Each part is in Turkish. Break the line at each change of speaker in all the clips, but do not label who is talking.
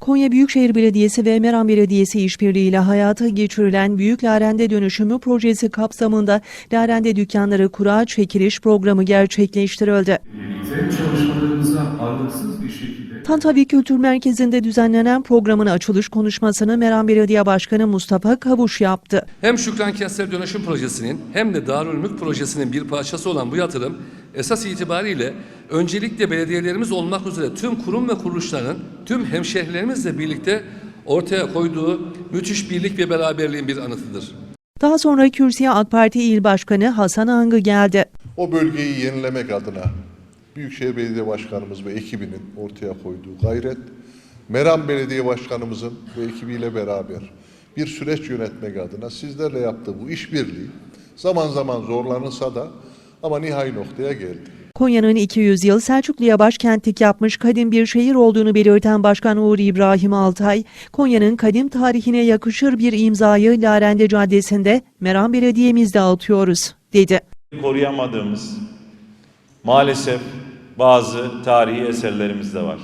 Konya Büyükşehir Belediyesi ve Meram Belediyesi işbirliğiyle hayata geçirilen Büyük Larende Dönüşümü projesi kapsamında Larende dükkanları kura çekiliş programı gerçekleştirildi.
birlikte çalışmalarımıza aralıksız bir şekilde
Tantavi Kültür Merkezi'nde düzenlenen programın açılış konuşmasını Meram Belediye Başkanı Mustafa Kavuş yaptı.
Hem Şükran Kentsel Dönüşüm Projesi'nin hem de Darülmülk Projesi'nin bir parçası olan bu yatırım esas itibariyle öncelikle belediyelerimiz olmak üzere tüm kurum ve kuruluşların tüm hemşehrilerimizle birlikte ortaya koyduğu müthiş birlik ve beraberliğin bir anıtıdır.
Daha sonra kürsüye AK Parti İl Başkanı Hasan Angı geldi.
O bölgeyi yenilemek adına Büyükşehir Belediye Başkanımız ve ekibinin ortaya koyduğu gayret, Meram Belediye Başkanımızın ve ekibiyle beraber bir süreç yönetmek adına sizlerle yaptığı bu işbirliği zaman zaman zorlanırsa da ama nihai noktaya geldi.
Konya'nın 200 yıl Selçuklu'ya başkentlik yapmış kadim bir şehir olduğunu belirten Başkan Uğur İbrahim Altay, Konya'nın kadim tarihine yakışır bir imzayı Larende Caddesi'nde Meram Belediye'mizde atıyoruz, dedi.
koruyamadığımız maalesef bazı tarihi eserlerimiz de var.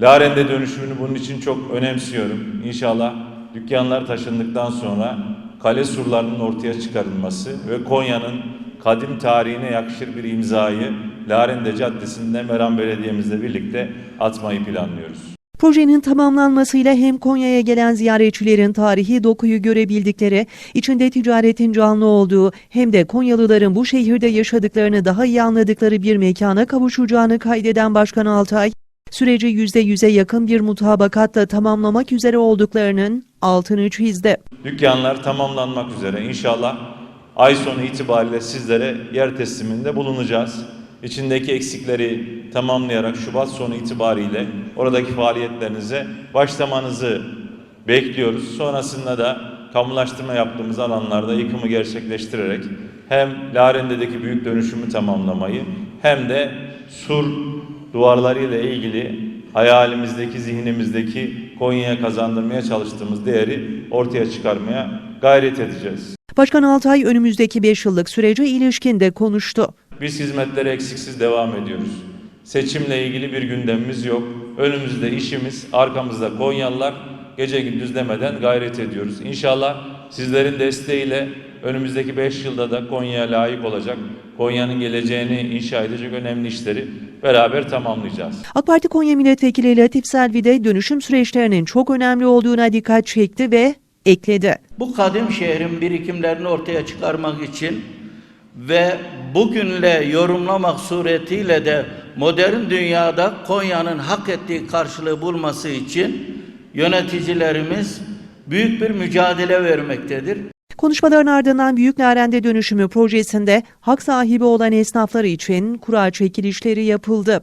Larende dönüşümünü bunun için çok önemsiyorum. İnşallah dükkanlar taşındıktan sonra kale surlarının ortaya çıkarılması ve Konya'nın kadim tarihine yakışır bir imzayı Larende Caddesi'nde Meram Belediye'mizle birlikte atmayı planlıyoruz.
Projenin tamamlanmasıyla hem Konya'ya gelen ziyaretçilerin tarihi dokuyu görebildikleri, içinde ticaretin canlı olduğu hem de Konyalıların bu şehirde yaşadıklarını daha iyi anladıkları bir mekana kavuşacağını kaydeden Başkan Altay, süreci %100'e yakın bir mutabakatla tamamlamak üzere olduklarının altını çizdi.
Dükkanlar tamamlanmak üzere. İnşallah ay sonu itibariyle sizlere yer tesliminde bulunacağız. İçindeki eksikleri tamamlayarak Şubat sonu itibariyle oradaki faaliyetlerinize başlamanızı bekliyoruz. Sonrasında da kamulaştırma yaptığımız alanlarda yıkımı gerçekleştirerek hem Larende'deki büyük dönüşümü tamamlamayı hem de sur duvarlarıyla ilgili hayalimizdeki, zihnimizdeki Konya'ya kazandırmaya çalıştığımız değeri ortaya çıkarmaya gayret edeceğiz.
Başkan Altay önümüzdeki 5 yıllık sürece ilişkin de konuştu.
Biz hizmetlere eksiksiz devam ediyoruz. Seçimle ilgili bir gündemimiz yok. Önümüzde işimiz, arkamızda Konyalılar. Gece gündüz demeden gayret ediyoruz. İnşallah sizlerin desteğiyle önümüzdeki 5 yılda da Konya'ya layık olacak, Konya'nın geleceğini inşa edecek önemli işleri beraber tamamlayacağız.
AK Parti Konya Milletvekili Latif Selvi de dönüşüm süreçlerinin çok önemli olduğuna dikkat çekti ve ekledi.
Bu kadim şehrin birikimlerini ortaya çıkarmak için ve bugünle yorumlamak suretiyle de modern dünyada Konya'nın hak ettiği karşılığı bulması için yöneticilerimiz büyük bir mücadele vermektedir.
Konuşmaların ardından Büyük Larende Dönüşümü projesinde hak sahibi olan esnaflar için kura çekilişleri yapıldı.